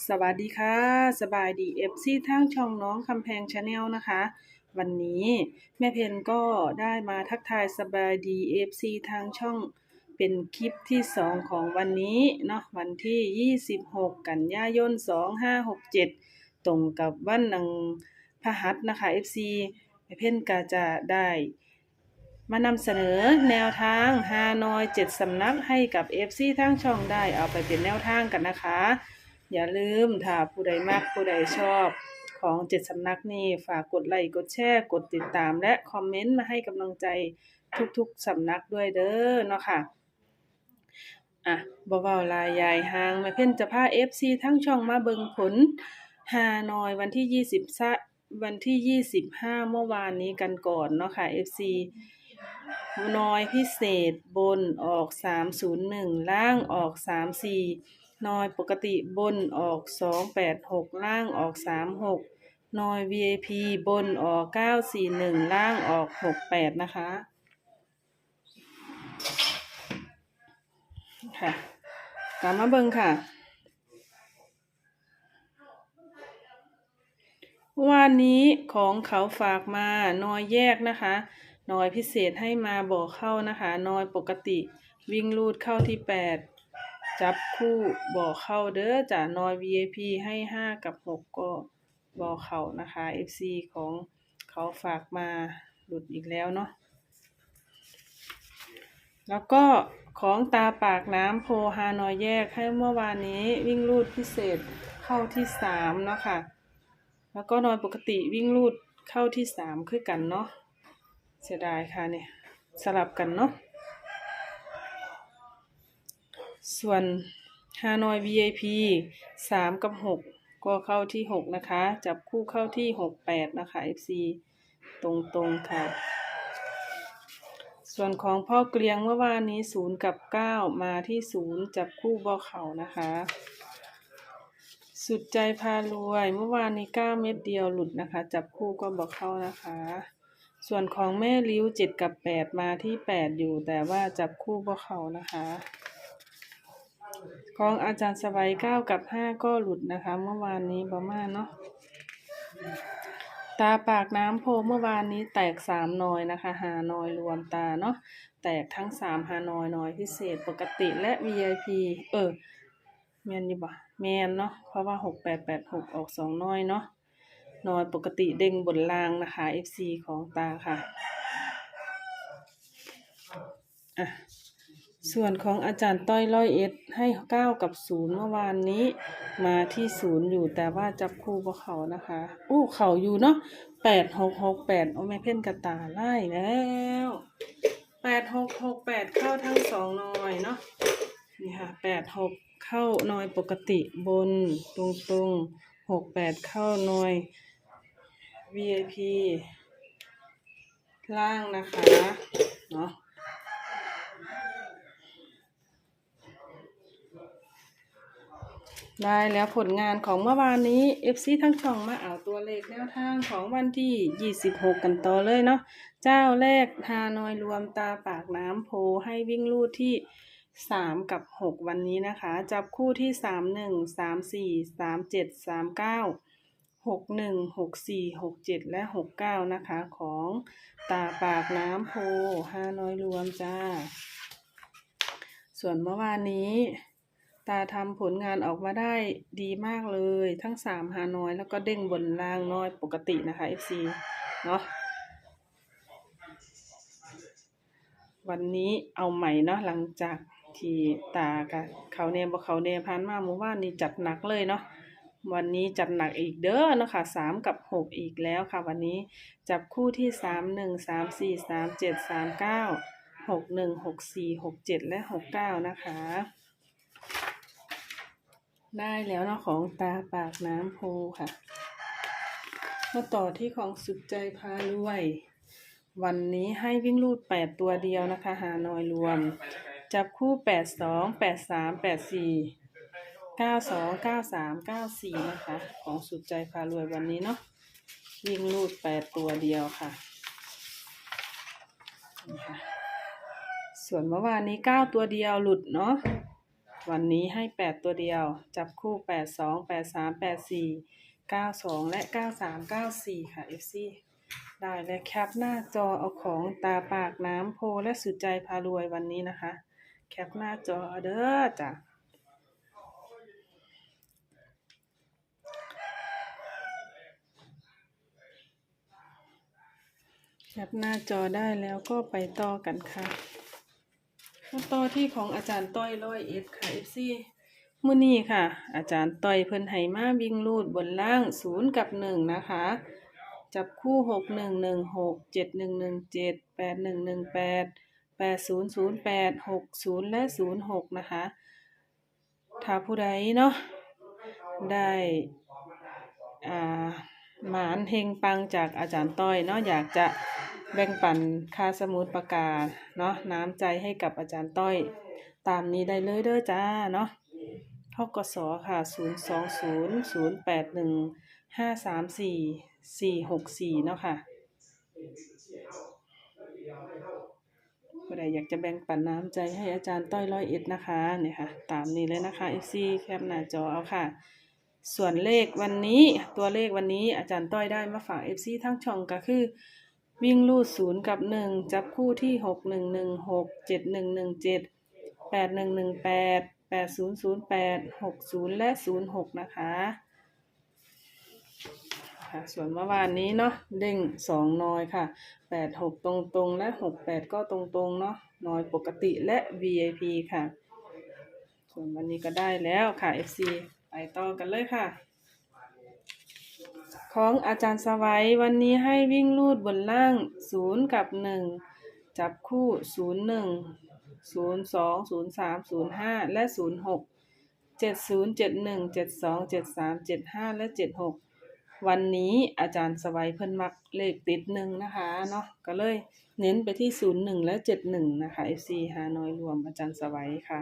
สวัสดีค่ะ สบายดีเอฟซีทางช่องน้องคำแพงชาแนลนะคะ วันนี้แม่เพนก็ได้มาทักทายสบายดีเอฟซีทางช่องเป็นคลิปที่ 2 ของวันนี้เนาะวันที่ 26 กันยายน 2567 ตรงกับวันนังพหัสนะคะ FC แม่เพนก็จะได้มานำเสนอแนวทางฮานอยเจ็ดสำนักให้กับ FC ทั้งช่องได้เอาไปเป็นแนวทางกันนะคะ อย่าลืมถ้าผู้ใดมักผู้ใดชอบของเจ็ดสำนักนี่ฝากกดไลค์กดแชร์กดติดตาม และคอมเมนต์มาให้กำลังใจทุกๆสำนักด้วยเด้อเนาะค่ะอะบ่เว้าลายยายหางแม่เพ่นจะพา FC ทั้งช่องมาเบิงผลฮานอยวันที่20ซะวันที่25เมื่อวานนี้กันก่อนเนาะค่ะ FC น้อยพิเศษบนออก301ล่างออก34 นอยปกติบนออก286ล่างออก36น้อย VIP บนออก941ล่างออก68นะคะค่ะตามมาเบิ่งค่ะวันนี้ของเขาฝากมานอยแยกนะคะนอยพิเศษให้มาบอกเข้านะคะนอยปกติวิ่งรูดเข้าที่แปด จับคู่บอกเข้าเด้อจ้ะนอย VIP ให้ห้ากับหกก็บอกเขานะคะ FC ของเขาฝากมาหลุดอีกแล้วเนาะแล้วก็ของตาปากน้ำโพฮานอยแยกให้เมื่อวานนี้วิ่งรูดพิเศษเข้าที่สามเนาะค่ะ แล้วก็นอนปกติวิ่งรูดเข้าที่สามคือกันเนาะเสียดายค่ะเนี่ย สลับกันเนาะ ส่วนฮานอย VIP สามกับหกก็เข้าที่หกนะคะ จับคู่เข้าที่หกแปดนะคะ FC ตรงๆค่ะ ส่วนของพ่อเกลียงเมื่อวานนี้ศูนย์กับเก้ามาที่ศูนย์จับคู่บอเข่านะคะ สุดใจพารวยเมื่อวานนี้เก้าเม็ดเดียวหลุดนะคะ จับคู่ก็บอกเข้านะคะ ส่วนของแม่ลิ้วเจ็ดกับแปดมาที่แปดอยู่แต่ว่าจับคู่บอกเข้านะคะ ของอาจารย์สบายเก้ากับห้าก็หลุดนะคะ เมื่อวานนี้ประมาณเนาะตาปากน้ำโพเมื่อวานนี้แตกสามนอยนะคะหานอยรวมตาเนาะแตกทั้งสามฮานอยหนอยพิเศษปกติและ VIP เออแมนยู่บ่แมนเนาะเพราะว่าหกแปดแปดหกออกสองนอยเนาะหนอยปกติเด้งบนล่างนะคะ FC ของตาค่ะอะ ส่วนของอาจารย์ต้อยร้อยเอ็ดให้เก้ากับศูนย์เมื่อวานนี้มาที่ศูนย์อยู่แต่ว่าจับคู่บ่เขานะคะ อู้เขาอยู่เนาะแปดหกหกแปดโอ้แม่เพ่นกระตาไล่แล้วแปดหกหกแปดเข้าทั้งสองหน่อยเนาะนี่ค่ะแปดหกเข้าหน่อยปกติบนตรงตรงหกแปดเข้าหน่อย VIP ล่างนะคะเนาะ ได้แล้วผลงานของเมื่อวานนี้ FC ทั้งช่องมาเอาตัวเลขแนวทางของวันที่ 26 กันต่อเลยเนาะเจ้าแรกฮานอยรวมตาปากน้ำโพให้วิ่งลู่ที่ 3 กับ 6 วันนี้นะคะ จับคู่ที่ 31 34 37 39 61 64 67 และ 69 นะคะ ของตาปากน้ำโพฮานอยรวมจ้า ส่วนเมื่อวานนี้ ตาทำผลงานออกมาได้ดีมากเลย ทั้งสามฮานอย แล้วก็เด้งบนล่างน้อยปกตินะคะ FC เนาะวันนี้เอาใหม่เนาะหลังจากที่ตากับเขาเนมบ่เขาเนมพันมาเมื่อวานนี้จัดหนักเลยเนาะวันนี้จัดหนักอีกเด้อเนาะค่ะสามกับหกอีกแล้วค่ะ วันนี้จับคู่ที่สามหนึ่งสามสี่สามเจ็ดสามเก้าหกหนึ่งหกสี่หกเจ็ดและหกเก้านะคะ ได้แล้วเนาะของตาปากน้ำโพค่ะ มาต่อที่ของสุดใจพารวย วันนี้ให้วิ่งรูดแปดตัวเดียวนะคะ หานอยรวม จับคู่แปดสองแปดสามแปดสี่เก้าสองเก้าสามเก้าสี่นะคะ ของสุดใจพารวยวันนี้เนาะวิ่งรูดแปดตัวเดียวค่ะนี่ค่ะส่วนเมื่อวานนี้เก้าตัวเดียวหลุดเนาะ วันนี้ให้แปดตัวเดียว จับคู่แปดสองแปดสามแปดสี่เก้าสองและเก้าสามเก้าสี่ค่ะ FC ได้และแคปหน้าจอเอาของตาปากน้ำโพและสุดใจพารวยวันนี้นะคะ แคปหน้าจอเด้อจ้ะแคปหน้าจอได้แล้วก็ไปต่อกันค่ะ มาต่อที่ของอาจารย์ต้อยร้อยเอ็ดค่ะ FC มื้อนี้ค่ะ อาจารย์ต้อยเพิ่นให้มาวิ่งลูดบนล่างศูนย์กับหนึ่งนะคะ จับคู่หกหนึ่งหนึ่งหกเจ็ดหนึ่งหนึ่งเจ็ดแปดหนึ่งหนึ่งแปดแปดศูนย์ศูนย์แปดหกศูนย์และศูนย์หกนะคะ ถ้าผู้ใดเนาะได้อ่าหมานเฮงปังจากอาจารย์ต้อยเนาะอยากจะ แบ่งปันค่าสมุดประกาศเนาะน้ำใจให้กับอาจารย์ต้อย ตามนี้ได้เลยเด้อจ้าเนาะทกสค่ะศูนย์สองศูนย์ศูนย์แปดหนึ่งห้าสามสี่สี่หกสี่เนาะค่ะผู้ใดอยากจะแบ่งปันน้ำใจให้อาจารย์ต้อยร้อยเอ็ดนะคะเนี่ยค่ะ ตามนี้เลยนะคะ FC แคปหน้าจอเอาค่ะ ส่วนเลขวันนี้ตัวเลขวันนี้อาจารย์ต้อยได้มาฝาก FC ทั้งช่องก็คือ วิ่งลูดศูนย์กับหนึ่งจับคู่ที่หกหนึ่งหนึ่งหกเจ็ดหนึ่งหนึ่งเจ็ดแปดหนึ่งหนึ่งแปดแปดศูนย์ศูนย์แปดหกศูนย์และศูนย์หกนะคะค่ะส่วนเมื่อวานนี้เนาะเด้งสองนอยค่ะแปดหกตรงตรงๆและหกแปดก็ตรงตรงๆเนาะนอยปกติและ VIP ค่ะ ส่วนวันนี้ก็ได้แล้วค่ะ FC ไปต่อกันเลยค่ะ ของอาจารย์สวัยวันนี้ให้วิ่งลูดบนล่างศูนย์กับหนึ่งจับคู่ศูนย์หนึ่งศูนย์สองศูนย์สามศูนย์ห้าและศูนย์หกเจ็ดศูนย์เจ็ดหนึ่งเจ็ดสองเจ็ดสามเจ็ดห้าและเจ็ดหกวันนี้อาจารย์สวัยเพิ่นมักเลขติดหนึ่งนะคะเนาะก็เลยเน้นไปที่ศูนย์หนึ่งและเจ็ดหนึ่งนะคะ FC ฮานอยรวมอาจารย์สวัยค่ะ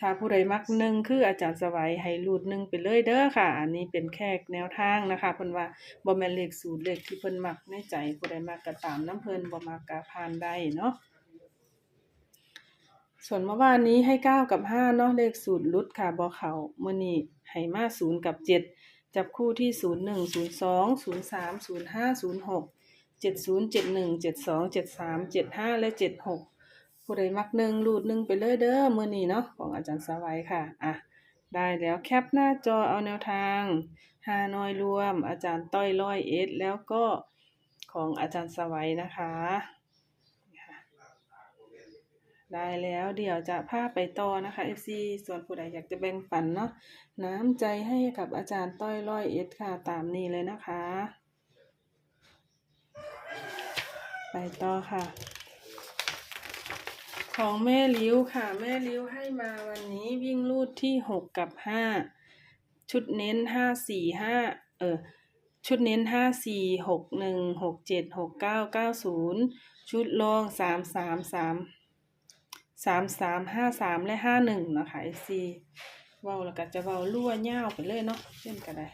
ถ้าผู้ใดมักหนึ่งคืออาจารย์สวัยให้รูดหนึ่งไปเลยเด้อค่ะ อันนี้เป็นแค่แนวทางนะคะเพิ่นว่าบ่แม่นเลขสูตรเลขที่เพิ่นมักในใจผู้ใดมักก็ตามน้ำเพิ่นบ่มักก็ผ่านได้เนาะส่วนเมื่อวานนี้ให้เก้ากับห้าเนาะเลขสูตรลุดค่ะบ่เข้ามื้อนี้ให้มาศูนย์กับเจ็ดจับคู่ที่ศูนย์หนึ่งศูนย์สองศูนย์สามศูนย์ห้าศูนย์หกเจ็ดศูนย์เจ็ดหนึ่งเจ็ดสองเจ็ดสามเจ็ดห้าและเจ็ดหก ผู้ใดมักหนึ่งรูดหนึ่งไปเลยเด้อมื้อนี้เนาะของอาจารย์สวัยค่ะอะได้แล้วแคปหน้าจอเอาแนวทางฮานอยรวม อาจารย์ต้อยร้อยเอ็ดแล้วก็ของอาจารย์สวัยนะคะ ได้แล้วเดี๋ยวจะพาไปต่อนะคะ FC ส่วนผู้ใดอยากจะแบ่งปันเนาะน้ำใจให้กับอาจารย์ต้อยร้อยเอ็ดค่ะตามนี้เลยนะคะ ไปต่อค่ะ ของแม่ลิ้วค่ะ แม่ลิ้วให้มาวันนี้วิ่งลูดที่หกกับห้าชุดเน้นห้าสี่ห้าเออชุดเน้นห้าสี่หกหนึ่งหกเจ็ดหกเก้าเก้าศูนย์ชุดรองสามสามสามสามสามห้าสามและห้าหนึ่งนะคะไอซีเว้าแล้วก็จะเว้ารั่วเง่าไปเลยเนาะเช่นกันได้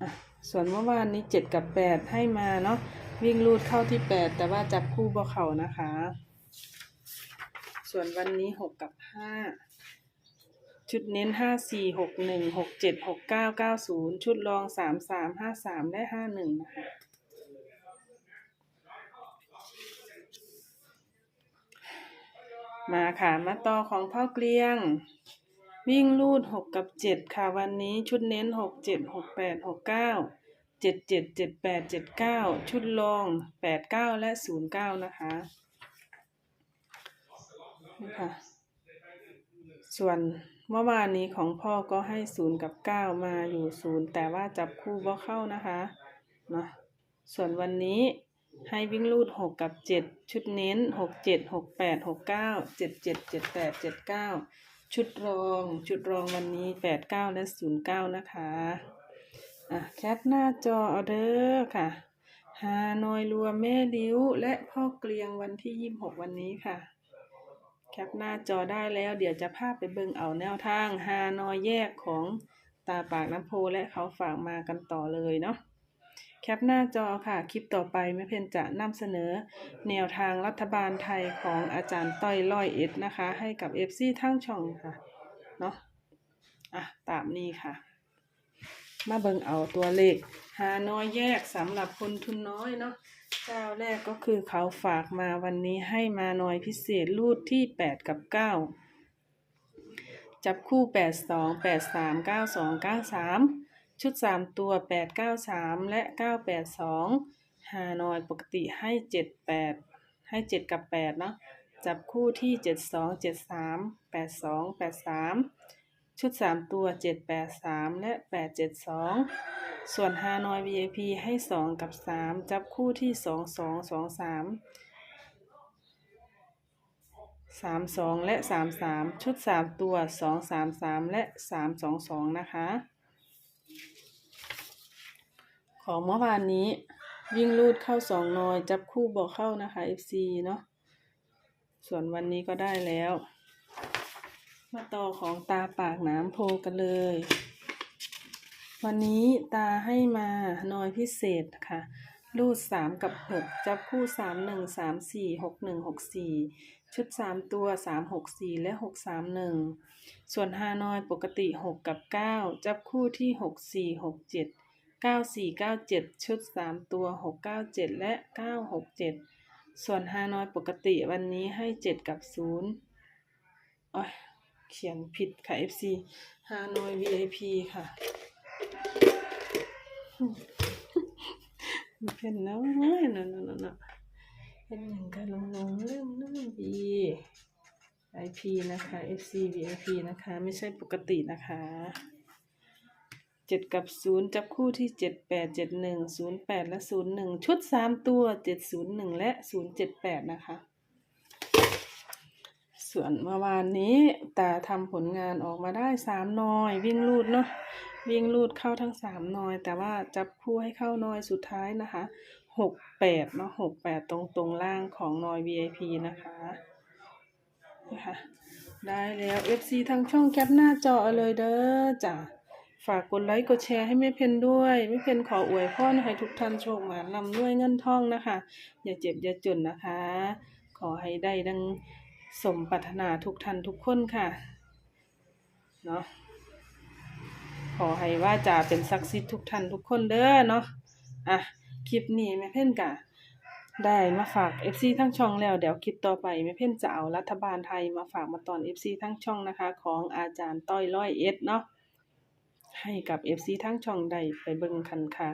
อะส่วนเมื่อวานนี้เจ็ดกับแปดให้มาเนาะวิ่งลูดเข้าที่แปดแต่ว่าจับคู่บ่เข่านะคะ ส่วนวันนี้หกกับห้าชุดเน้นห้าสี่หกหนึ่งหกเจ็ดหกเก้าเก้าศูนย์ชุดรองสามสามห้าสามและห้าหนึ่งนะคะมาค่ะ มาต่อของพ่อเกลียง วิ่งลูดหกกับเจ็ดค่ะวันนี้ชุดเน้นหกเจ็ดหกแปดหกเก้าเจ็ดเจ็ดเจ็ดแปดเจ็ดเก้าชุดรองแปดเก้าและศูนย์เก้านะคะ นี่ค่ะส่วนเมื่อวานนี้ของพ่อก็ให้ศูนย์กับเก้ามาอยู่ศูนย์แต่ว่าจับคู่บ่เข้านะคะเนาะส่วนวันนี้ให้วิ่งลูดหกกับเจ็ดชุดเน้นหกเจ็ดหกแปดหกเก้าเจ็ดเจ็ดเจ็ดแปดเจ็ดเก้าชุดรอง ชุดรองวันนี้แปดเก้าและศูนย์เก้านะคะอะแคปหน้าจอเอาเด้อค่ะฮานอยรัวแม่ลิ้วและพ่อเกลียงวันที่ยี่สิบหกวันนี้ค่ะ แคปหน้าจอได้แล้ว เดี๋ยวจะพาไปเบิ่งเอาแนวทางฮานอยแยกของตาปากน้ำโพและเขาฝากมากันต่อเลยเนาะแคปหน้าจอค่ะ คลิปต่อไปแม่เพนจะนำเสนอ แนวทางรัฐบาลไทยของอาจารย์ต้อยร้อยเอ็ดนะคะ ให้กับ FC ทั้งช่องค่ะ เนาะอะ ตามนี้ค่ะ มาเบิ่งเอาตัวเลข หาน้อยแยกสำหรับคนทุนน้อยเนาะเจ้าแรกก็คือเขาฝากมาวันนี้ให้มาน้อยพิเศษรูดที่8กับ9จับคู่8 2 8 3 9 2 9 3ชุด3ตัว8 9 3และ9 8 2หาน้อยปกติให้7 8ให้7กับ8เนาะจับคู่ที่7 2 7 3 8 2 8 3ชุด3ตัว7 8 3และ8 7 2ส่ ส่วนฮานอย VIP ให้ 2 กับ 3 จับคู่ที่ 2 2 2 3 3 2 และ 3 3 ชุด 3 ตัว 2 3 3 และ 3 2 2 นะคะ ของเมื่อวานนี้วิ่งรูดเข้า 2 นอย จับคู่บอกเข้านะคะ FC เนาะส่วนวันนี้ก็ได้แล้ว มาต่อของตาปากน้ำโพกันเลย วันนี้ตาให้มาน้อยพิเศษค่ะ รูดสามกับหกจับคู่สามหนึ่งสามสี่หกหนึ่งหกสี่ชุดสามตัวสามหกสี่และหกสามหนึ่งส่วนฮานอยปกติหกกับเก้าจับคู่ที่หกสี่หกเจ็ดเก้าสี่เก้าเจ็ดชุดสามตัวหกเก้าเจ็ดและเก้าหกเจ็ดส่วนฮานอยปกติวันนี้ให้เจ็ดกับศูนย์อ๋อเขียนผิดค่ะ FC ฮานอย VIP ค่ะ เป็นนาะเนาะเนาะเนาะเนะเป็นอย่างกันลงลงเริ่มเริ่มดี IP นะคะ FC VIP นะคะ ไม่ใช่ปกตินะคะเจ็ดกับศูนย์จับคู่ที่เจ็ดแปดเจ็ดหนึ่งศูนย์แปดและศูนย์หนึ่งชุดสามตัวเจ็ดศูนย์หนึ่งและศูนย์เจ็ดแปดนะคะ ส่วนเมื่อวานนี้ตาทำผลงานออกมาได้สามนอยวิ่งลูดเนาะ วิ่งลูดเข้าทั้งสามนอย แต่ว่าจับคู่ให้เข้านอยสุดท้ายนะคะหกแปดเนาะหกแปดตรงตรงล่างของนอย VIP นะคะนะคะได้แล้ว FC ทางช่องแคปหน้าจอเอาเลยเด้อจ้ะฝากกดไลค์กดแชร์ให้แม่เพนด้วยแม่เพนขออวยพรให้ทุกท่านโชคหมานลำด้วยเงินทองนะคะ อย่าเจ็บอย่าจนนะคะ ขอให้ได้ดังสมปรารถนาทุกท่านทุกคนค่ะ เนาะ ขอให้ว่าจะเป็นศักดิ์สิทธิ์ทุกท่านทุกคนเด้อเนาะอะคลิปนี้แม่เพ่นกะได้มาฝาก FC ทั้งช่องแล้วเดี๋ยวคลิปต่อไปแม่เพ่นจะเอารัฐบาลไทยมาฝากมาตอน FC ทั้งช่องนะคะ ของอาจารย์ต้อยร้อยเอ็ดเนาะให้กับ FC ทั้งช่องได้ไปเบิ่งกันค่ะ